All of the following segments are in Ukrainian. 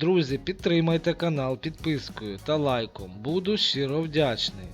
Друзі, підтримайте канал підпискою та лайком. Буду щиро вдячний.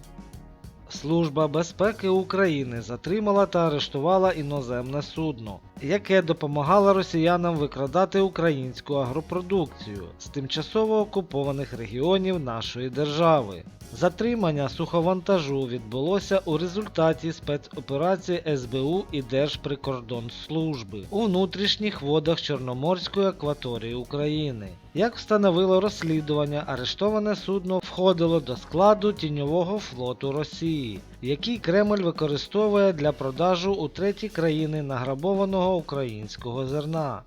Служба безпеки України затримала та арештувала іноземне судно, яке допомагало росіянам викрадати українську агропродукцію з тимчасово окупованих регіонів нашої держави. Затримання суховантажу відбулося у результаті спецоперації СБУ і Держприкордонслужби у внутрішніх водах Чорноморської акваторії України. Як встановило розслідування, арештоване судно входило до складу тіньового флоту Росії, який Кремль використовує для продажу у треті країни награбованого українського зерна.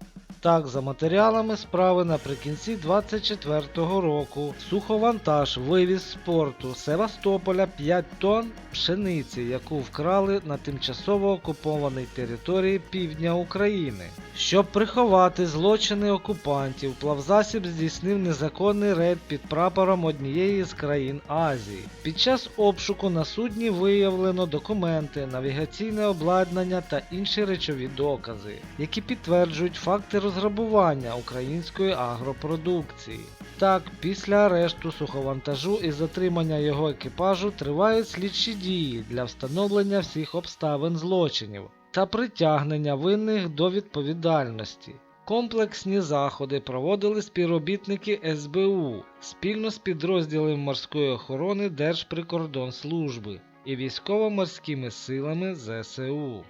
Так, за матеріалами справи наприкінці 24-го року. Суховантаж вивіз з порту Севастополя 5 тонн пшениці, яку вкрали на тимчасово окупованій території півдня України. Щоб приховати злочини окупантів, плавзасіб здійснив незаконний рейд під прапором однієї з країн Азії. Під час обшуку на судні виявлено документи, навігаційне обладнання та інші речові докази, які підтверджують факти розграбування української агропродукції. Так, після арешту суховантажу і затримання його екіпажу тривають слідчі дії для встановлення всіх обставин злочинів та притягнення винних до відповідальності. Комплексні заходи проводили співробітники СБУ спільно з підрозділом морської охорони Держприкордонслужби і військово-морськими силами ЗСУ.